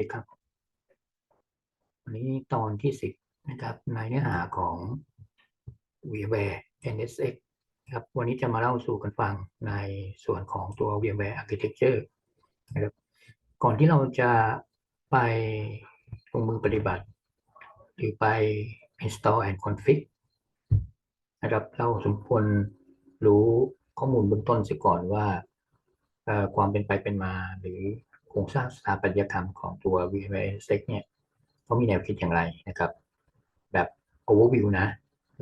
ดีครับ วันนี้ตอนที่สิบนะครับในเนื้อหาของ VMware NSX ครับ วันนี้จะมาเล่าสู่กันฟังในส่วนของตัว VMware Architecture นะครับ ก่อนที่เราจะไปลงมือปฏิบัติ หรือไป install and config นะครับ เราสมควรรู้ข้อมูลเบื้องต้นเสียก่อนว่าความเป็นไปเป็นมาหรือ โครงสร้างสถาปัตยกรรมของตัว VMS เนี่ยเขามีแนวคิดอย่างไรนะครับ แบบ overview นะ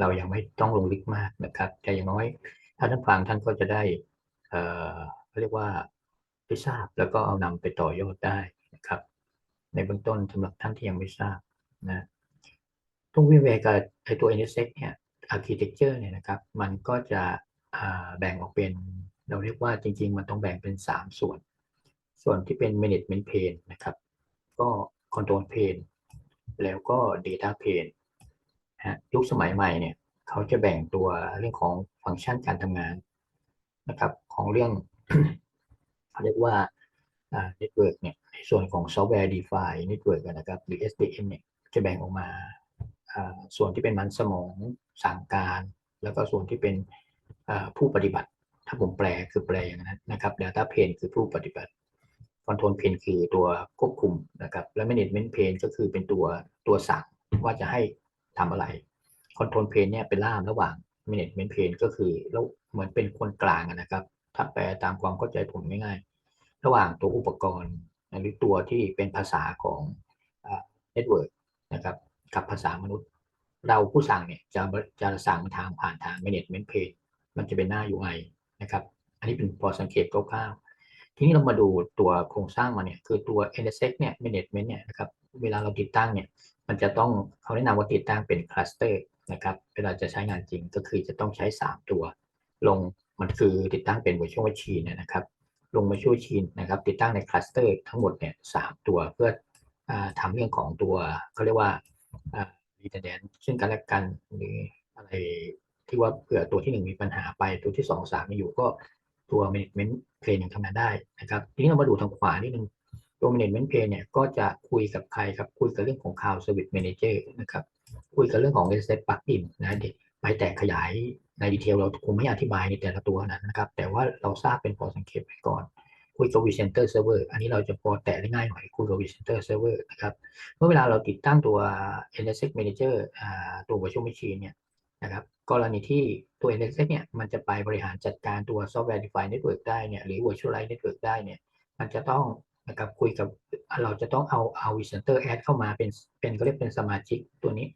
เรายังไม่ต้องลงลึกมากนะครับแต่อย่างน้อย ถ้าท่านฟังท่านก็จะได้เอ่อเขาเรียกว่าได้ทราบแล้วก็เอานำไปต่อยอดได้นะครับ ในเบื้องต้นสำหรับท่านที่ยังไม่ทราบนะตรง VMware กับไอตัว NSX เนี่ย architecture เนี่ยนะครับ มันก็จะแบ่งออกเป็น เราเรียกว่าจริง ๆ มันต้องแบ่งเป็น 3 ส่วน ส่วนที่เป็น management pane นะครับ ก็ control pane แล้วก็ data pane นฮะยุคสมัยใหม่เนี่ยเขาจะแบ่งตัวเรื่องของฟังก์ชันการทำงานนะครับ ของเรื่องเขาเรียกว่าอ่า network เนี่ยในส่วนของ software defined network อะนะครับหรือ SDN เนี่ยจะแบ่งออกมาอ่าส่วนที่เป็นมันสมองสั่งการ แล้วก็ส่วนที่เป็นอ่าผู้ปฏิบัติ ถ้าผมแปลคือแปลอย่างนั้นนะครับ data p a n คือผู้ปฏิบัติ control pane คือตัวควบคุมนะครับ และ management pane ก็คือเป็นตัวตัวสั่งว่าจะให้ทำอะไร control pane เนี่ยเป็นล่ามระหว่าง management pane ก็คือแล้วเหมือนเป็นคนกลางนะครับ ถ้าแปลตามความเข้าใจผมง่ายๆ ระหว่างตัวอุปกรณ์หรือตัวที่เป็นภาษาของอ่า network นะครับกับภาษามนุษย์ เราผู้สั่งเนี่ยจะจะสั่งทางผ่านทาง management pane มันจะเป็นหน้า UI นะครับ อันนี้เป็นพอสังเกตคร่าวๆ ทีนี้เรามาดูตัวโครงสร้างมันเนี่ยคือตัว NSX เนี่ย management เนี่ยนะครับเวลาเราติดตั้งเนี่ยมันจะต้องเขาแนะนำว่าติดตั้งเป็นคลัสเตอร์นะครับเวลาจะใช้งานจริงก็คือจะต้องใช้ 3 ตัว ลงมันคือติดตั้งเป็น virtual machine เนยนะครับลง virtual machine นะครับติดตั้งในคลัสเตอร์ทั้งหมดเนี่ยสามตัวเพื่ออทำเรื่องของตัวเขาเรียกว่า redundant ซึ่งกันและกันหรืออะไรที่ว่าเผื่อตัวที่หนึ่งมีปัญหาไปตัวที่สองสามไม่อยู่ก็ ตัว management plane ยังทำงานได้นะครับทีนี้เรามาดูทางขวานิดนึงตัว management plane เนี่ยก็จะคุยกับใครครับคุยกับเรื่องของ cloud service manager นะครับคุยกับเรื่องของ SSH plugin นะเดี๋ยวไปแตกขยายในดีเทลเราคงไม่อธิบายในแต่ละตัวนั้นนะครับ แต่ว่าเราทราบเป็นพอสังเกตไว้ก่อนคุยกับ vCenter server อันนี้เราจะพอแตะได้ง่ายหน่อยคุยกับ vCenter server นะครับ เมื่อเวลาเราติดตั้งตัว NSX manager ตัว virtual machine เนี่ย นะครับกรณีที่ตัว NSX เนี่ยมันจะไปบริหารจัดการตัว software defined network ได้เนี่ยหรือ virtualize network ได้เนี่ยมันจะต้องนะครับคุยกับเราจะต้องเอาเอา vCenter add เข้ามาเป็นเป็นก็เรียกเป็นสมาชิกตัวนี้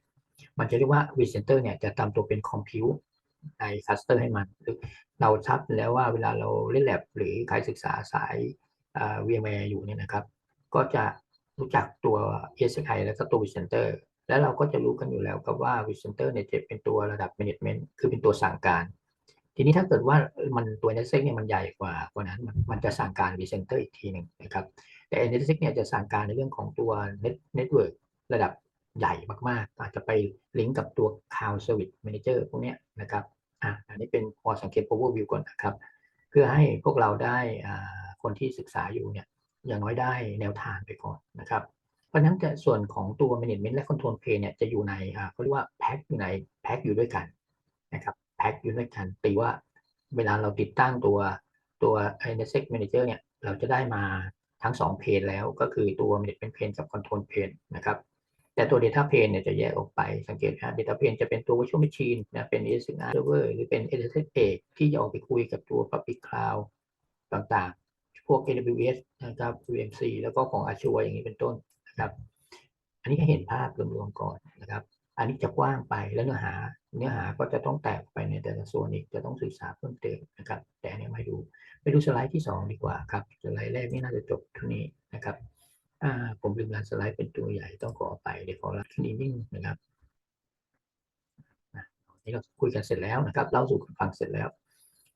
มันจะเรียกว่า vCenter เนี่ยจะทำตัวเป็น compute ใน cluster ให้มันคือเราชัดแล้วว่าเวลาเราเล่น lab หรือใครศึกษาสายอ่า VMware อยู่เนี่ยนะครับ ก็จะรู้จักตัว ESXi แล้วก็ตัว vCenter แล้วเราก็จะรู้กันอยู่แล้วครับว่า vCenter เนี่ยจะเป็นตัวระดับ management คือเป็นตัวสั่งการ ทีนี้ถ้าเกิดว่ามันตัว NSX เนี่ยมันใหญ่กว่ากว่านั้นมันมันจะสั่งการ vCenter อีกทีหนึ่งนะครับ แต่ NSX เนี่ยจะสั่งการในเรื่องของตัว net network ระดับใหญ่มากๆ อาจจะไปลิงก์กับตัว Cloud Service Manager พวกเนี้ยนะครับอะอันนี้เป็นพอสังเกต overview ก่อนนะครับ เพื่อให้พวกเราได้อ่าคนที่ศึกษาอยู่เนี่ยอย่างน้อยได้แนวทางไปก่อนนะครับ เพราะนั้นจะส่วนของตัว management และ control play เนี่ยจะอยู่ในเขาเรียกว่าแพ็คอยู่ในแพ็คอยู่ด้วยกันนะครับแพ็คอยู่ด้วยกันตีว่าเวลาเราติดตั้งตัวตัว NSX Manager เนี่ยเราจะได้มาทั้ง 2 เพนแล้วก็คือตัว management plane กับ control plane นะครับแต่ตัว data plane เนี่ยจะแยกออกไปสังเกตนะ data plane จะเป็นตัว virtual machine นะเป็น ESXi server หรือเป็น SSH ที่จะออกไปคุยกับตัว public cloud ต่างๆ พวก AWS นะครับ UMC แล้วก็ของ Azure อย่างนี้เป็นต้น นะครับ อันนี้ก็เห็นภาพรวมๆก่อนนะครับ อันนี้จะกว้างไปแล้วเนื้อหา เนื้อหาก็จะต้องแตกไปในแต่ละส่วนอีกจะต้องศึกษาเพิ่มเติมนะครับ แต่อันนี้ไม่ดูไปดูสไลด์ที่ 2 ดีกว่าครับสไลด์แรกนี่น่าจะจบเท่านี้นะครับผมลืมรันสไลด์เป็นตัวใหญ่ต้องขอไปเดี๋ยวขอรันที่นิ่งนะครับนี่เราคุยกันเสร็จแล้วนะครับเล่าสู่กันฟังเสร็จแล้ว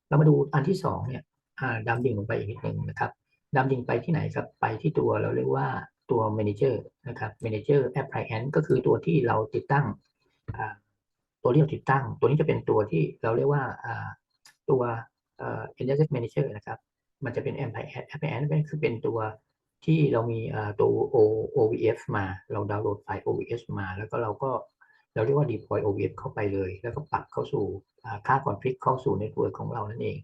เรามาดูอันที่สองเนี่ยดำดิ่งลงไปอีกนิดนึงนะครับดำดิ่งไปที่ไหนครับไปที่ตัวเราเรียกว่า ตัว manager นะครับ manager appliance ก็คือตัวที่เราติดตั้งตัวที่เราติดตั้ง ตัวนี้จะเป็นตัวที่เราเรียกว่าอ่าตัวเอ่อ NSX manager นะครับ มันจะเป็น appliance appliance คือเป็นตัวที่เรามีตัว O- OVF มา เราดาวน์โหลดไฟล์ OVF มา แล้วก็เราก็เราเรียกว่า deploy OVF เข้าไปเลย แล้วก็ปรับเข้าสู่อ่าค่า config เข้าสู่ network ของเรานั่นเอง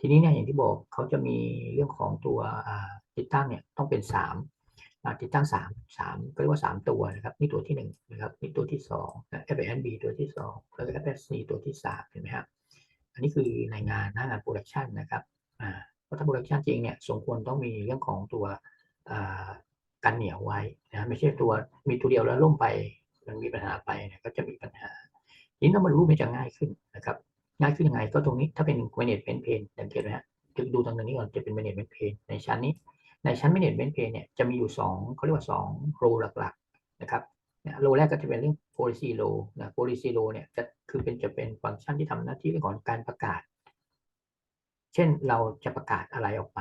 ทีนี้เนี่ยอย่างที่บอกเขาจะมีเรื่องของตัวติดตั้งเนี่ยต้องเป็น 3 ติดตั้ง3 3ก็เรียกว่า3ตัวนะครับนี่ตัวที่1นะครับนี่ตัวที่2นะ FNB ตัวที่2แล้วก็ FSC ตัวที่3เห็นไหมครับอันนี้คือในงานหน้างานโปรดักชันนะครับอ่าเพราะถ้าโปรดักชันจริงเนี่ยสมควรต้องมีเรื่องของตัวอ่ากันเหนียวไว้นะไม่ใช่ตัวมีตัวเดียวแล้วล่มไปมันมีปัญหาไปเนี่ยก็จะมีปัญหาทีนี้เรามารู้มันจะง่ายขึ้นนะครับง่ายขึ้นยังไงก็ตรงนี้ถ้าเป็น management pane สังเกตไหมฮะดูตรงนี้ก่อนจะเป็น management pane ในชั้นนี้ ในชั้น management pane เนี่ยจะมีอยู่2เขาเรียกว่า2 row หลักๆนะครับโรแรกก็จะเป็นเรื่อง policy row นะ policy row เนี่ยจะคือเป็นจะเป็นฟังก์ชันที่ทำหน้าที่เรื่องของการประกาศ เช่นเราจะประกาศอะไรออกไป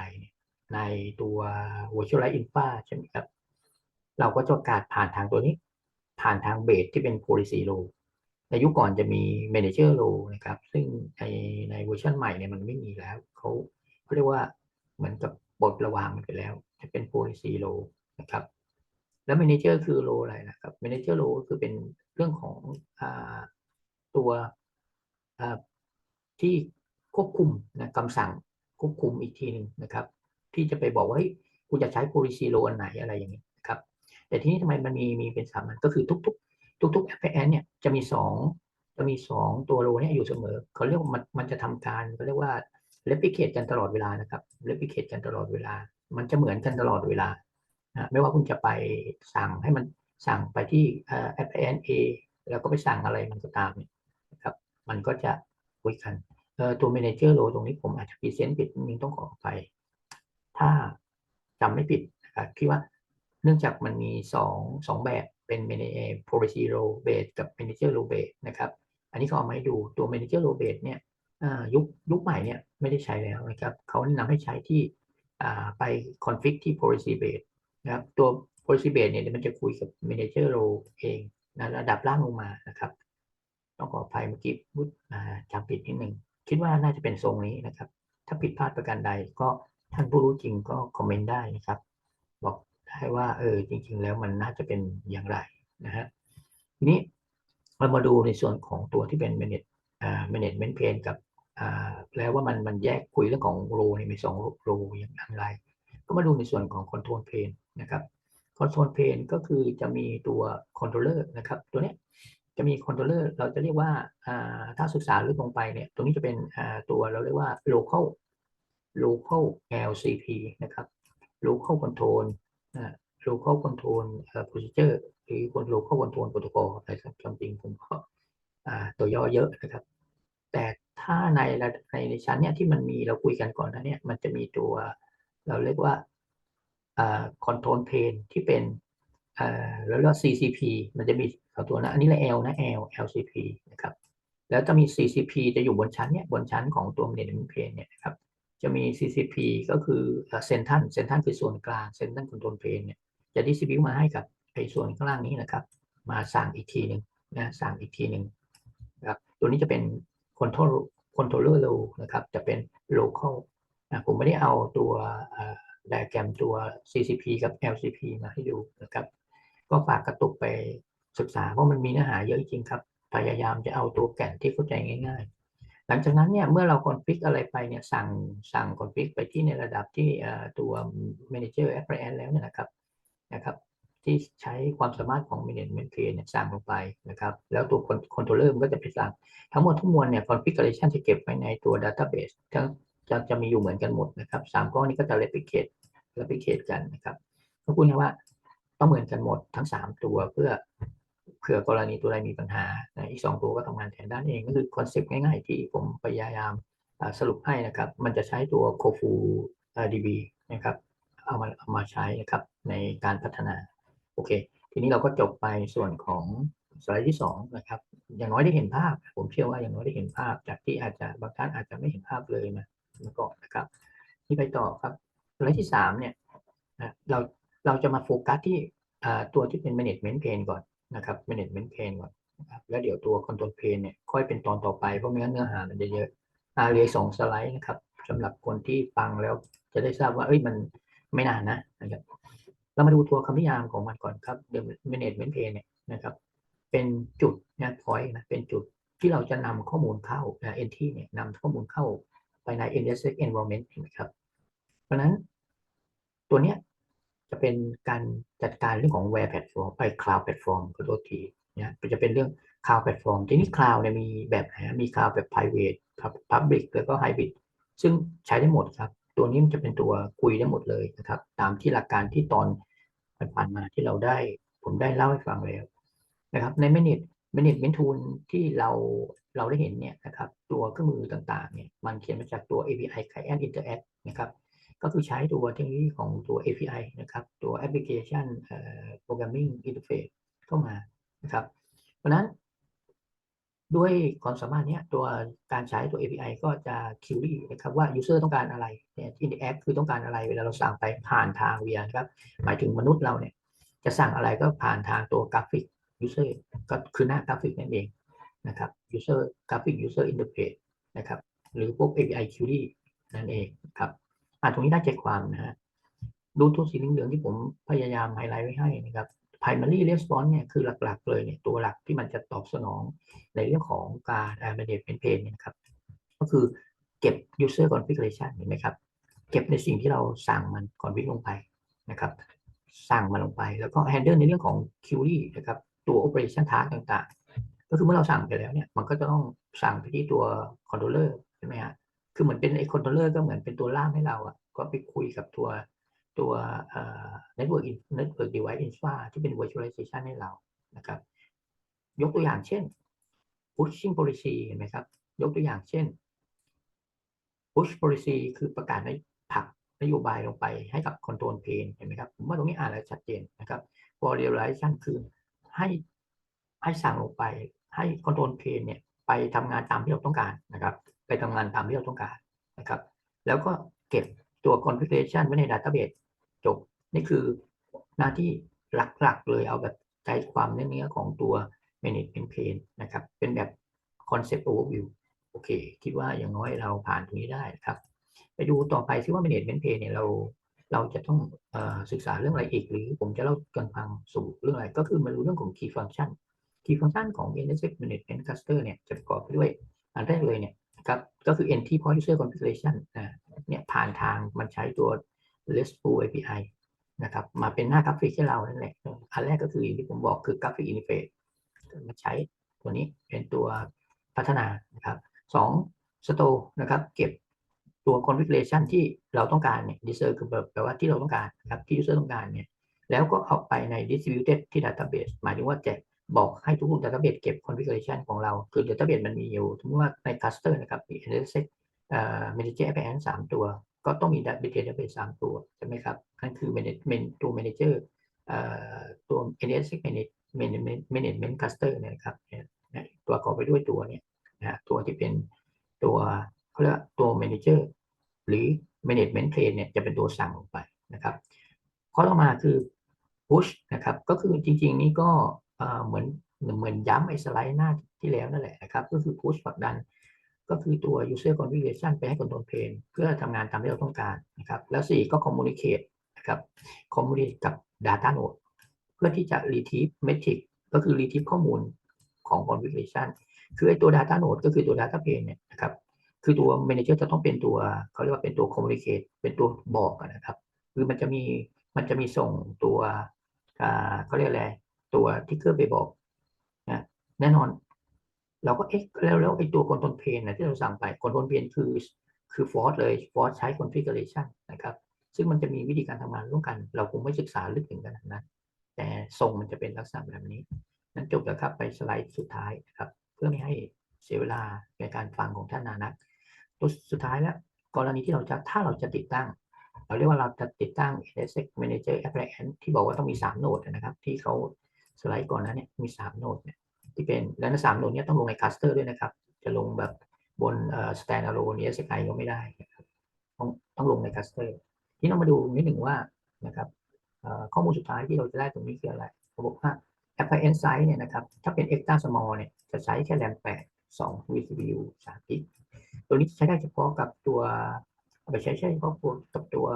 ในตัว virtualize infra ใช่ไหมครับ เราก็จะประกาศผ่านทางตัวนี้ ผ่านทางเบสที่เป็น policy row ในยุคก่อนจะมี manager role นะครับ ซึ่งในในเวอร์ชันใหม่เนี่ยมันไม่มีแล้ว เขาเขาเรียกว่าเหมือนกับ บทระวางมันไปแล้ว จะเป็น policy row นะครับ แล้ว manager คือ row อะไรนะครับ manager role ก็คือเป็นเรื่องของอตัวที่ควบคุมนะคำสั่งควบคุมอีกทีหนึ่งนะครับ ที่จะไปบอกว่าเฮ้ยกูจะใช้ policy row อันไหนอะไรอย่างนี้นะครับ แต่ทีนี้ทำไมมันมีมีเป็นสามอันก็คือทุก ๆ ทุกๆ FPN เนี่ยจะมีสองจะมีสองตัวโลเนี่ยอยู่เสมอเขาเรียกว่ามันมันจะทำการเขาเรียกว่า replicate กันตลอดเวลานะครับ replicate กันตลอดเวลา มันจะเหมือนกันตลอดเวลานะไม่ว่าคุณจะไปสั่งให้มันสั่งไปที่เอ่อ FPN A แล้วก็ไปสั่งอะไรมันก็ตามเนี่ยนะครับ มันก็จะคุยกันตัว manager role ตรงนี้ผมอาจจะพรีเซนต์ผิดนิดนึงต้องขออภัยถ้าจำไม่ผิดนะครับคิดว่าเนื่องจากมันมีสองสองแบบเป็น manager policy role base กับ manager role base นะครับ อันนี้เขาเอามาให้ดูตัว manager role base เนี่ย ยุคยุคใหม่เนี่ยไม่ได้ใช้แล้วนะครับเขาแนะนำให้ใช้ที่ไป config ที่ policy base นะครับตัว policy base เนี่ยมันจะคุยกับ manager role เองนะระดับล่างลงมานะครับต้องขออภัยเมื่อกี้พูดจำผิดนิดหนึ่งคิดว่าน่าจะเป็นทรงนี้นะครับ ถ้าผิดพลาดประการใดก็ท่านผู้รู้จริงก็คอมเมนต์ได้นะครับ บอกได้ว่าเออจริง ๆ แล้วมันน่าจะเป็นอย่างไรนะฮะทีนี้เรามาดูในส่วนของตัวที่เป็น manage management pane กับ แล้วว่ามันมันแยกคุยเรื่องของโรเนี่มีสองโรอย่างไร ก็มาดูในส่วนของ control pane นะครับ control pane ก็คือจะมีตัว controller นะครับ ตัวนี้จะมี controller เราจะเรียกว่าถ้าศึกษาลึกลงไปเนี่ยตรงนี้จะเป็นตัวเราเรียกว่า local local LCP นะครับ local control local control procedure หรือ local control protocol อะไรจำจริงผมก็ตัวย่อเยอะนะครับ แต่ ถ้าในระในในชั้นเนี่ยที่มันมีเราคุยกันก่อนนะเนี่ยมันจะมีตัวเราเรียกว่าอ่า control plane ที่เป็นแล้วเรียก CCP มันจะมีสองตัวนะ อันนี้แหละ L นะ L LCP นะครับ แล้วจะมี CCP จะอยู่บนชั้นเนี่ยบนชั้นของตัว management plane เนี่ยนะครับ จะมี CCP ก็คือเซนทันเซนทันคือส่วนกลางเซนทันคอนโทรลเพนเนี่ยจะดิสติบิวมาให้กับไอ้ส่วนข้างล่างนี้นะครับ มาสั่งอีกทีหนึ่งนะสั่งอีกทีหนึ่งนะครับ ตัวนี้จะเป็น control controller row นะครับ จะเป็น local นะผมไม่ได้เอาตัวไดอะแกรมตัว CCP กับ LCP มาให้ดูนะครับ ก็ฝากกระตุกไปศึกษาเพราะมันมีเนื้อหาเยอะจริงครับ พยายามจะเอาตัวแก่นที่เข้าใจง่าย ๆ หลังจากนั้นเนี่ยเมื่อเราคอนฟิกอะไรไปเนี่ยสั่งสั่งคอนฟิกไปที่ในระดับที่ตัว Manager Appliance แล้วเนี่ยนะครับนะครับ ที่ใช้ความสามารถของ Management Plane เนี่ยสั่งลงไปนะครับ แล้วตัว Controller มันก็จะไปสั่งทั้งหมดทั้งมวลเนี่ย Configuration จะเก็บไว้ในตัว Database ทั้งจะจะมีอยู่เหมือนกันหมดนะครับสามก้อนนี้ก็จะ replicate replicate กันนะครับก็พูดง่ายว่าต้องเหมือนกันหมดทั้งสามตัวเพื่อเผื่อกรณีตัวใดมีปัญหานะอีกสองตัวก็ทำงานแทนด้านเองก็คือคอนเซปต์ง่ายๆที่ผมพยายามสรุปให้นะครับ มันจะใช้ตัว Kofu อ่า DB นะครับเอามาเอามาใช้นะครับในการพัฒนา โอเค ทีนี้เราก็จบไปส่วนของสไลด์ที่สองนะครับ อย่างน้อยได้เห็นภาพ ผมเชื่อว่าอย่างน้อยได้เห็นภาพ จากที่อาจจะบางท่านอาจจะไม่เห็นภาพเลยมามาก่อนนะครับที่ไปต่อครับสไลด์ที่สามเนี่ยนะเราเราจะมาโฟกัสที่ตัวที่เป็น management pane ก่อนนะครับ management pane ก่อนนะครับแล้วเดี๋ยวตัว control pane เนี่ยค่อยเป็นตอนต่อไปเพราะไม่งั้นเนื้อหามันจะเยอะอาเหลยสองสไลด์นะครับสำหรับคนที่ฟังแล้วจะได้ทราบว่าเอ้ยมันไม่นานนะนะครับ เรามาดูตัวคำนิยามของมันก่อนครับ The Management Pane เนี่ยนะครับ เป็นจุดนะ point นะ เป็นจุดที่เราจะนำข้อมูลเข้านะ entry เนี่ยนำข้อมูลเข้าไปใน NSX environment นะครับ เพราะนั้นตัวเนี้ยจะเป็นการจัดการเรื่องของ web platform ไป cloud platform ขอโทษทีนะจะเป็นเรื่อง cloud platform ทีนี้ cloud เนี่ยมีแบบไหนมี cloud แบบ private public แล้วก็ hybrid ซึ่งใช้ได้หมดครับ ตัวนี้มันจะเป็นตัวคุยได้หมดเลยนะครับ ตามที่หลักการที่ตอนผ่านมาที่เราได้ ผมได้เล่าให้ฟังแล้วนะครับ ใน manage management tool ที่เราเราได้เห็นเนี่ยนะครับ ตัวเครื่องมือต่างๆเนี่ยมันเขียนมาจากตัว API Client Interact นะครับ ก็คือใช้ตัวเทคโนโลยีของตัว API นะครับ ตัว Application Programming Interface เข้ามานะครับ เพราะนั้น ด้วยความสามารถเนี้ยตัวการใช้ตัว API ก็จะ query นะครับว่า user ต้องการอะไรเนี่ย interact คือต้องการอะไร เวลาเราสั่งไปผ่านทาง via นะครับหมายถึงมนุษย์เราเนี่ยจะสั่งอะไรก็ผ่านทางตัวกราฟิก user ก็คือหน้ากราฟิกนั่นเองนะครับ user กราฟิก user interface นะครับหรือพวก API query นั่นเองครับอ่าตรงนี้ได้ใจความนะฮะดูตัวสีเหลืองๆที่ผมพยายามไฮไลท์ไว้ให้นะครับ primary response เนี่ยคือหลักๆ เลยเนี่ยตัวหลักที่มันจะตอบสนองในเรื่องของการ management pane เนี่ยนะครับ ก็คือเก็บ user configuration เห็นไหมครับ เก็บในสิ่งที่เราสั่งมัน config ลงไปนะครับ สั่งมันลงไปแล้วก็ handle ในเรื่องของ query นะครับ ตัว operation task ต่างๆ ก็คือเมื่อเราสั่งไปแล้วเนี่ยมันก็จะต้องสั่งไปที่ตัว controller ใช่ไหมฮะคือเหมือนเป็นไอ้ controller ก็เหมือนเป็นตัวล่ามให้เราอะก็ไปคุยกับตัว ตัว network network device infra ที่เป็น virtualization ให้เรานะครับ ยกตัวอย่างเช่น pushing policy เห็นไหมครับ ยกตัวอย่างเช่น push policy คือประกาศในผักนโยบายลงไปให้กับ control plane เห็นไหมครับ ผมว่าตรงนี้อ่านแล้วชัดเจนนะครับ visualization คือให้ให้สั่งลงไป ให้ control plane เนี่ยไปทำงานตามที่เราต้องการนะครับ ไปทำงานตามที่เราต้องการนะครับ แล้วก็เก็บตัว configuration ไว้ใน database จบ นี่คือหน้าที่หลักๆเลยเอาแบบใจความเนื้อของตัว management pane นะครับ เป็นแบบ concept overview โอเค คิดว่าอย่างน้อยเราผ่านตรงนี้ได้ครับ ไปดูต่อไปซิว่า management pane เนี่ยเราเราจะต้องออศึกษาเรื่องอะไรอีก หรือผมจะเล่ากันฟังสู่เรื่องอะไร ก็คือมาดูเรื่องของ key function key function ของ NSX management cluster เนี่ยจะประกอบไปด้วย อันแรกเลยเนี่ยครับก็คือ entry point user configuration นะเนี่ยผ่านทางมันใช้ตัว RESTful API นะครับมาเป็นหน้ากราฟิกให้เรานั่นแหละอันแรกก็คืออย่างที่ผมบอกคือกราฟิกอินเทอร์เฟซมาใช้ตัวนี้เป็นตัวพัฒนานะครับสองสโตนะครับเก็บตัว configuration ที่เราต้องการเนี่ย deser คือแปลว่าที่เราต้องการนะครับที่ user ต้องการเนี่ยแล้วก็เอาไปใน distributed ที่ database หมายถึงว่าจะบอกให้ทุกๆ database เก็บ configuration ของเรา คือ database มันมีอยู่สมมติว่าใน cluster นะครับมี NSX เอ่อ manager application สามตัว ก็ต้องมี database สามตัว ใช่ไหมครับนั่นคือ management ตัว manager เอ่อตัว NS management management cluster เนี่ยนะครับเนี่ยตัวประกอบไปด้วยตัวเนี่ยนะตัวที่เป็นตัวเขาเรียกตัว manager หรือ management plane เนี่ยจะเป็นตัวสั่งลงไปนะครับข้อต่อมาคือ push นะครับก็คือจริงๆ นี่ก็เหมือนเหมือนย้ำไอ้สไลด์หน้าที่แล้วนั่นแหละนะครับ ก็คือ push ผลักดัน ก็คือตัว user configuration ไปให้ control plane เพื่อทำงานตามที่เราต้องการนะครับ แล้ว 4 ก็ communicate นะครับ communicate กับ data node เพื่อที่จะ retrieve metric ก็คือ retrieve ข้อมูลของ configuration คือไอ้ตัว data node ก็คือตัว data plane เนี่ยนะครับ คือตัว manager จะต้องเป็นตัวเขาเรียกว่าเป็นตัว communicate เป็นตัวบอกนะครับ คือมันจะมีมันจะมีส่งตัวเขาเรียกอะไรตัวที่เกอร์ไปบอกนะแน่นอน เราก็เอ๊ะแล้วแล้วไอ้ตัวคอนโทรลเพนนะที่เราสั่งไปคอนโทรลเพนคือคือฟอร์สเลยฟอร์สใช้คอนฟิกเรชันนะครับซึ่งมันจะมีวิธีการทำงานร่วมกัน เราคงไม่ศึกษาลึกถึงขนาดนั้น แต่ทรงมันจะเป็นลักษณะแบบนี้ นั้นจบแล้วครับไปสไลด์สุดท้ายครับ เพื่อไม่ให้เสียเวลาในการฟังของท่านนานักตัวสุดท้ายแล้วกรณีที่เราจะถ้าเราจะติดตั้ง เราเรียกว่าเราจะติดตั้ง NSX Manager Application ที่บอกว่าต้องมี 3 โนดนะครับ ที่เขาสไลด์ก่อนนั้นเนี่ยมี 3 โนดเนี่ย ที่เป็นแล้วในสามโนดนี้ต้องลงในคลัสเตอร์ด้วยนะครับ จะลงแบบบนเอ่อ standalone ESXi ก็ไม่ได้นะครับต้องต้องลงในคลัสเตอร์ ที่เรามาดูนิดหนึ่งว่านะครับข้อมูลสุดท้ายที่เราจะได้ตรงนี้คืออะไรเขาบอกว่า appliance size เนี่ยนะครับ ถ้าเป็น extra small เนี่ย จะใช้แค่ RAM 8 2 vCPU 3กิกตัวนี้ใช้ได้เฉพาะกับตัวเอาไปใช้ใช้เฉพาะกับตัว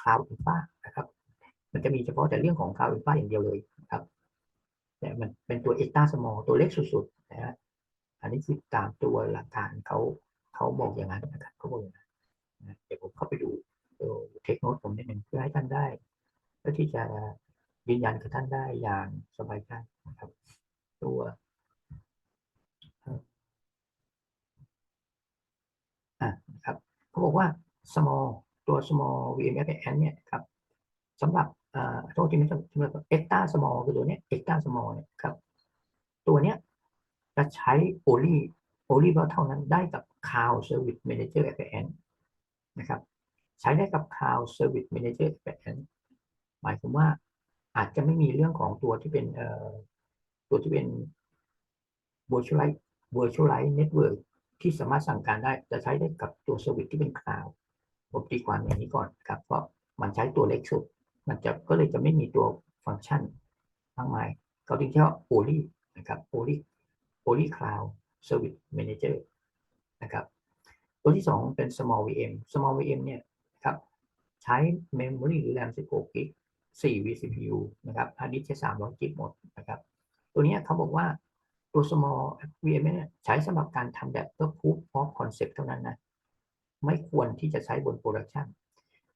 cloud infra นะครับ มันจะมีเฉพาะแต่เรื่องของคาวอินฟาอย่างเดียวเลยนะครับ แต่มันเป็นตัวเอ็กตาสมอลตัวเล็กสุดๆนะฮะอันนี้คือตามตัวหลักฐานเขาเขาบอกอย่างนั้นนะครับเขาบอกอย่างนั้นนะเดี๋ยวผมเข้าไปดูตัวเทคโนโลยีผมนิดหนึ่งเพื่อให้ท่านได้เพื่อที่จะยืนยันกับท่านได้อย่างสบายใจนะครับ ตัวอะครับเขาบอกว่า small ตัว small VMFN เนี่ยครับ สำหรับโทษทีไม่ใช่สำหรับ extra small คือตัวเนี้ย extra small เนี่ยครับ ตัวเนี้ยจะใช้ only only เท่านั้นได้กับ Cloud Service Manager FN นะครับ ใช้ได้กับ Cloud Service Manager FN หมายความว่าอาจจะไม่มีเรื่องของตัวที่เป็นตัวที่เป็น virtualize virtualize network ที่สามารถสั่งการได้จะใช้ได้กับตัว service ที่เป็น cloud ผมตีความอย่างนี้ก่อนครับเพราะมันใช้ตัวเล็กสุด มันจะก็เลยจะไม่มีตัวฟังก์ชันมากมายเขาถึงแค่ว่า only นะครับ only only cloud service manager นะครับตัวที่สองเป็น small VM small VM เนี่ยครับใช้ memory หรือ RAM 16 กิก4 vCPU นะครับ hard disk ใช้300กิกหมดนะครับ ตัวนี้เขาบอกว่าตัว small VM เนี่ยใช้สำหรับการทำแบบเพื่อ proof of concept เท่านั้นนะ ไม่ควรที่จะใช้บน production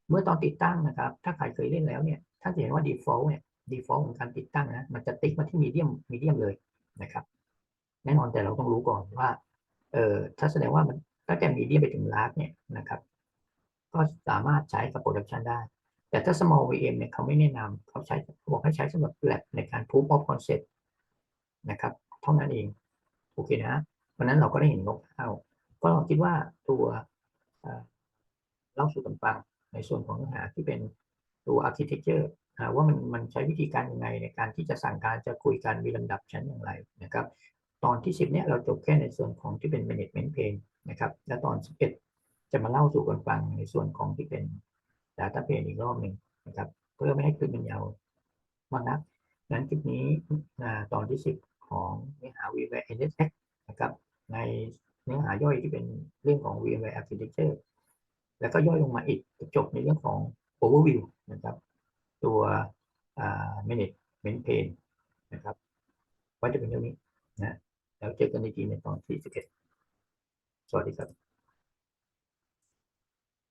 เมื่อตอนติดตั้งนะครับ ถ้าใครเคยเล่นแล้วเนี่ยท่านจะเห็นว่า default เนี่ย default ของการติดตั้งนะมันจะติ๊กมาที่ medium medium เลยนะครับ แน่นอนแต่เราต้องรู้ก่อนว่าเออถ้าแสดงว่ามันตั้งแต่ medium ไปถึง large เนี่ยนะครับ ก็สามารถใช้กับ production ได้ แต่ถ้า small VM เนี่ยเขาไม่แนะนำเขาใช้บอกให้ใช้สำหรับ lab ในการ proof of concept นะครับเท่านั้นเองโอเคนะวันนั้นเราก็ได้เห็นนกเข้าก็คิดว่าตัวเอ่อเล่าสู่กันฟัง ในส่วนของเนื้อหาที่เป็นตัว architecture อ่าว่ามันมันใช้วิธีการยังไงในการที่จะสั่งการจะคุยกันมีลำดับชั้นอย่างไรนะครับตอนที่ 10เนี่ยเราจบแค่ในส่วนของที่เป็น management pane นะครับและตอน 11 จะมาเล่าสู่กันฟังในส่วนของที่เป็น data pane อีกรอบหนึ่งนะครับเพื่อไม่ให้คลิปมันยาวมากนักนั้นคลิปนี้ตอนที่ 10 ของเนื้อหา VMware NSX นะครับในเนื้อหาย่อยที่เป็นเรื่องของ VMware Architecture แล้วก็ย่อยลงมาอีกจบในเรื่องของ Overview นะครับ ตัว Management Pane นะครับไว้จะเป็นเรื่องนี้นะแล้วเจอกันในทีในตอนที่11สวัสดีครับ